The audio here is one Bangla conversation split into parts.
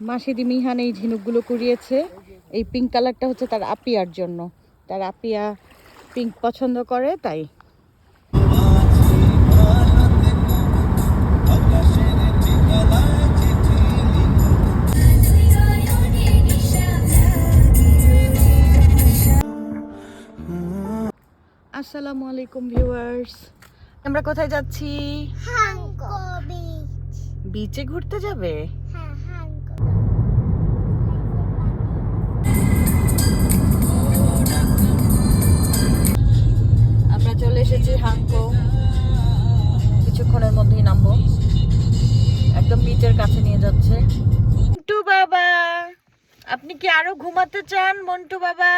মাসিদি মিহান এই ঝিনুকগুলো কুড়িয়েছে। এই পিঙ্ক কালারটা হচ্ছে তার আপিয়ার জন্য। তার আপিয়া পিঙ্ক পছন্দ করে তাই। আসসালামু আলাইকুম ভিউয়ার্স আমরা কোথায় যাচ্ছি? বিচে ঘুরতে যাবে? বিচের কাছে নিয়ে যাচ্ছে। মন্টু বাবা আপনি কি আরও ঘুমাতে চান মন্টু বাবা?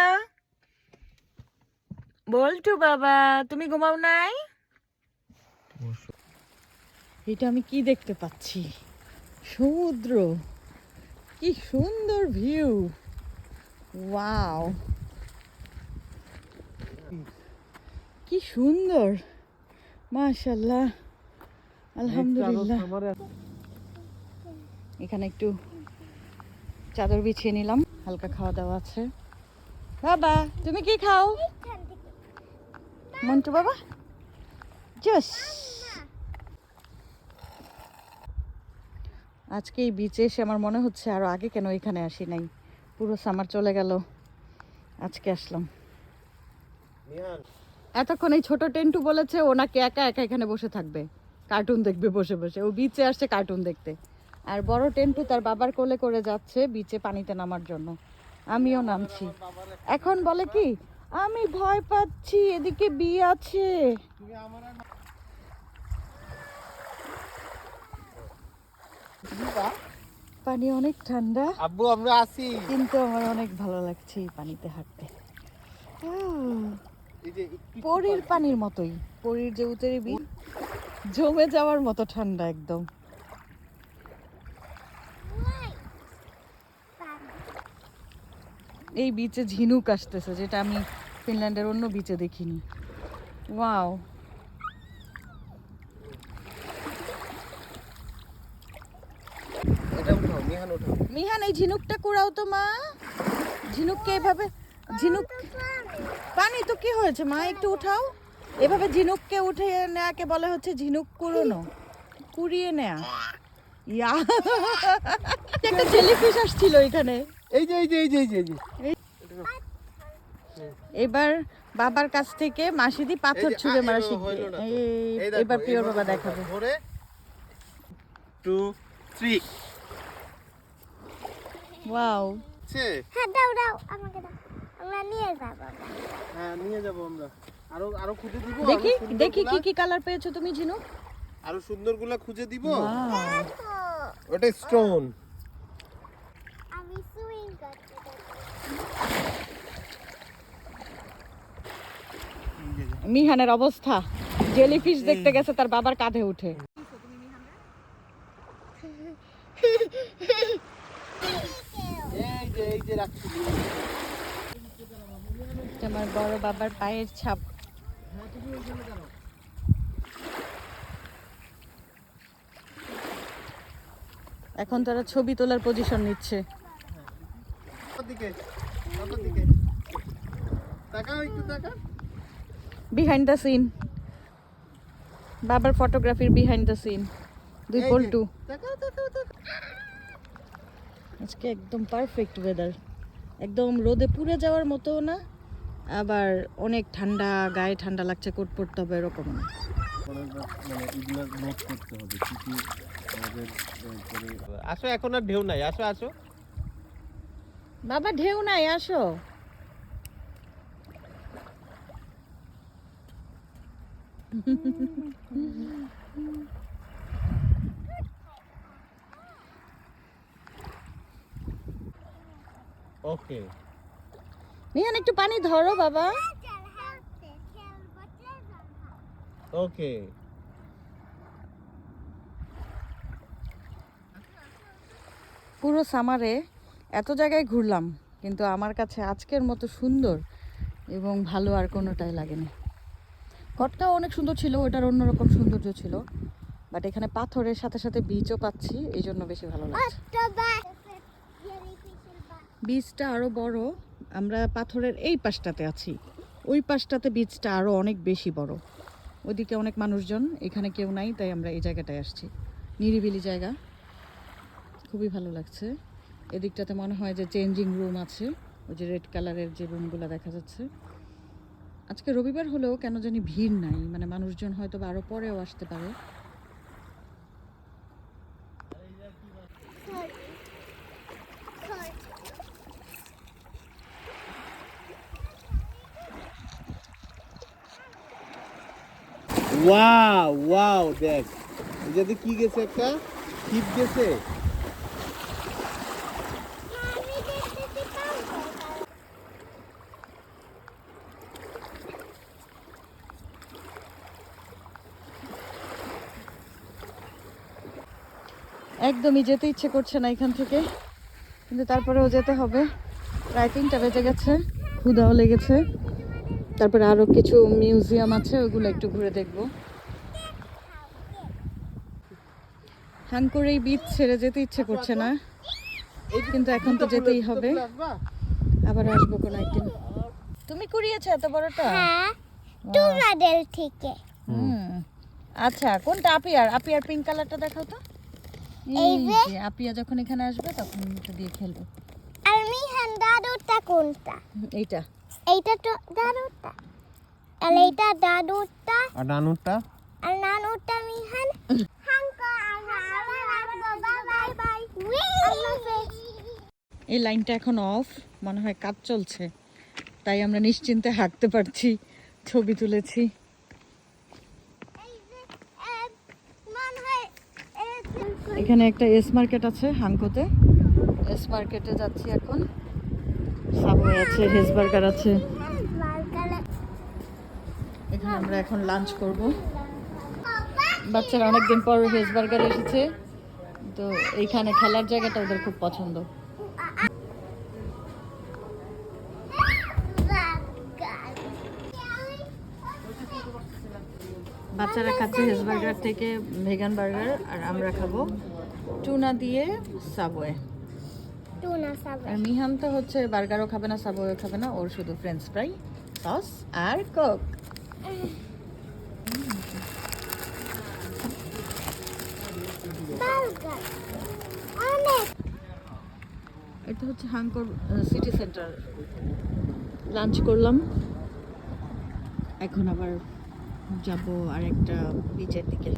বলটু বাবা তুমি ঘুমাও নাই? এটা আমি কি দেখতে পাচ্ছি? সমুদ্র। কি সুন্দর ভিউ। ওয়াও। কি সুন্দর। মাশাল্লাহ আলহামদুলিল্লাহ। এখানে একটু চাদর বিছিয়ে নিলাম। হালকা খাওয়া দাওয়া আছে। বাবা তুমি কি খাও? মন্টু বাবা? জস আজকে এই বিচে এসে আমার মনে হচ্ছে আরও আগে কেন এখানে আসি নাই। পুরো সামার চলে গেল। আজকে আসলাম। এতক্ষণ এই ছোট টেন্টু বলেছে ওনাকে একা একা এখানে বসে থাকবে। কার্টুন দেখবে বসে বসে। ও বিচে আসছে কার্টুন দেখতে। আর বড় টেন্টু তার বাবার কোলে করে যাচ্ছে বিচে পানিতে নামার জন্য। আমিও নামছি। এখন বলে কি আমি ভয় পাচ্ছি এদিকে বি আছে। পানি অনেক ঠান্ডা। আব্বু আমরা আসি কিন্তু আমার অনেক ভালো লাগছে পানিতে হাঁটতে। পরীর পানির মতোই। পরীর যে উতেরি বি জমে যাওয়ার মতো ঠান্ডা একদম। এই বিচে ঝিনুক আসতেছে যেটা আমি ফিনল্যান্ডের অন্য বিচে দেখিনি। ওয়াও মিহান এই ঝিনুকটা কুড়াও তো মা। ঝিনুককে এভাবে ঝিনুক পানি তো কি হয়েছে মা? একটু উঠাও। এভাবে ঝিনুককে উঠে নেয়াকে বলে হচ্ছে ঝিনুক কুড়োনো। কুড়িয়ে নেয়া। ইয়া। একটা জেলিফিশ আসছিল এখানে। এই যে এই যে এই যে এই যে এবার বাবার কাছ থেকে মাসিদি পাথর ছুঁড়ে মারা শিখবে। এবার প্রিয় বাবা দেখাবে। টু থ্রি ওয়াও হ্যাঁ দাও দাও আমাকে দাও। আমরা নিয়ে যাব হ্যাঁ নিয়ে যাব আমরা। আরও আরও খুঁজে দিব দেখি দেখি কি কি কালার পেয়েছ তুমি ঝিনুক আরও সুন্দরগুলা খুঁজে দিব। ওটা স্টোন আমি সুইং করতে মিহানের অবস্থা। জেলিফিশ দেখতে গেছে, তার বাবার কাঁধে উঠে। আমার বড় বাবার পায়ের ছাপ। এখন তারা ছবি তোলার পজিশন নিচ্ছে। তাকাও একটু তাকা বিহাইন্ড দ্য সিন বাবার ফটোগ্রাফির বিহাইন্ড দ্য সিন দুই পল্টু আজকে একদম পারফেক্ট ওয়েদার একদম রোদে পুড়ে যাওয়ার মতো না আবার অনেক ঠান্ডা গায়ে ঠান্ডা লাগছে কোট পড়তে হবে এরকম না। আসো এখন আর ঢেউ নাই আসো আসো। বাবা ঢেউ নাই আসো। ওকে মিহান একটু পানি ধরো বাবা। ওকে পুরো সামারে এত জায়গায় ঘুরলাম কিন্তু আমার কাছে আজকের মতো সুন্দর এবং ভালো আর কোনোটাই লাগেনি। ঘরটাও অনেক সুন্দর ছিল, ওটার অন্যরকম সৌন্দর্য ছিল। বাট এখানে পাথরের সাথে সাথে বীজও পাচ্ছি এই জন্য বেশি ভালো লাগছে। বীজটা আরও বড়, আমরা পাথরের এই পাশটাতে আছি। ওই পাশটাতে বীজটা আরও অনেক বেশি বড়। ওদিকে অনেক মানুষজন, এখানে কেউ নাই, তাই আমরা এই জায়গাটায় আসছি। নিরিবিলি জায়গা। খুবই ভালো লাগছে। এদিকটাতে মনে হয় যে চেঞ্জিং রুম আছে, ওই যে রেড কালারের যে রুমগুলো দেখা যাচ্ছে। আজকে রবিবার হলেও কেন জানি ভিড় নাই মানে মানুষজন হয়তো বা আরও পরেও আসতে পারে। ওয়াও ওয়াও, দেখ। এটাতে কি গেছে একটা? ছিপ গেছে? একদমই যেতে ইচ্ছে করছে না এখান থেকে। কিন্তু তারপরেও যেতে হবে। প্রায় তিনটা বেজে গেছে ক্ষুদাও লেগেছে। তারপরে আরও কিছু মিউজিয়াম আছে ওগুলো একটু ঘুরে দেখব। হাং করে এই বীজ ছেড়ে যেতে ইচ্ছে করছে না। কিন্তু এখন তো যেতেই হবে। আবার আসব কোনো একদিন। তুমি কুড়িয়েছো এত বড়টা? হ্যাঁ থেকে। হুম। আচ্ছা কোনটা? আপিয়ার। আপিয়ার পিঙ্ক কালারটা দেখাও তো। এই যে। আপিয়া যখন এখানে আসবে তখন এটা দিয়ে খেলবে। আর মিহান দাদুটা কোনটা? এইটা। এইটা তো দাদুটা আর এইটা দাদুটা আর নানুরটা? আর নানুটা মিহান। হাঙ্কা বাই বাই এই লাইনটা এখন অফ মনে হয় কাজ চলছে। তাই আমরা নিশ্চিন্তে হাঁটতে পারছি ছবি তুলেছি। এখানে একটা এস মার্কেট আছে হাংকোতে। এস মার্কেটে যাচ্ছি এখন। সাবওয়ে আছে হেজ বার্গার আছে। এখানে আমরা এখন লাঞ্চ করব। বাচ্চারা অনেকদিন পর হেজ বার্গার এসেছে। তো এইখানে খেলার জায়গাটা ওদের খুব পছন্দ। বাচ্চারা খাচ্ছে হেজ বার্গার থেকে ভেগান বার্গার আর আমরা খাব। টুনা দিয়ে সাবওয়ে টুনা সাবা আর মিহান তো হচ্ছে বার্গারও খাবে না সাবওয়ে খাবে না ওর শুধু ফ্রেঞ্চ ফ্রাই সস আর কোক এটা হচ্ছে হাঙ্কর সিটি সেন্টার লাঞ্চ করলাম। এখন আবার যাব আর একটা বিচের দিকে।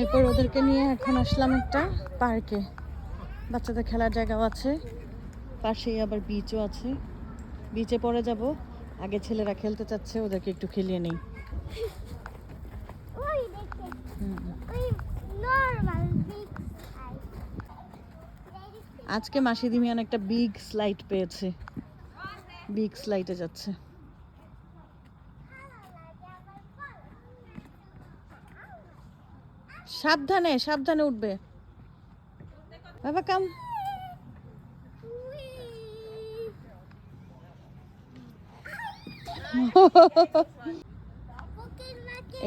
এরপর ওদেরকে নিয়ে এখন আসলাম একটা পার্কে। বাচ্চাদের খেলার জায়গাও আছে। পাশেই আবার বিচও আছে। বিচে পরে যাব। আগে ছেলেরা খেলতে চাচ্ছে ওদেরকে একটু খেলিয়ে নেই। আজকে মাসি দিমিয়ান একটা বিগ স্লাইড পেয়েছে। বিগ স্লাইডে যাচ্ছে। সাবধানে সাবধানে উঠবে। বাবা কাম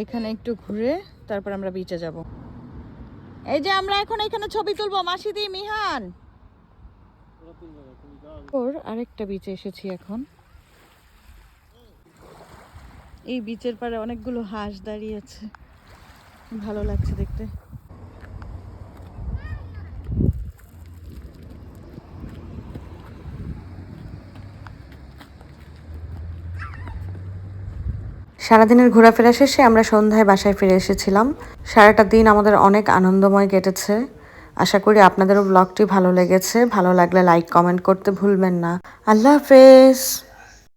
এখানে একটু ঘুরে তারপর আমরা বিচে যাব। এই যে আমরা এখন এখানে ছবি তুলবো, মাসিদি, মিহান। ওর আরেকটা বিচে এসেছি এখন। এই বিচের পাড়ে অনেকগুলো হাঁস দাঁড়িয়ে আছে। ভালো লাগছে দেখতে। সারাদিনের ঘোরাফেরা শেষে আমরা সন্ধ্যায় বাসায় ফিরে এসেছিলাম। সারাটা দিন আমাদের অনেক আনন্দময় কেটেছে। আশা করি আপনাদেরও ব্লগটি ভালো লেগেছে। ভালো লাগলে লাইক কমেন্ট করতে ভুলবেন না। আল্লাহ হাফেজ।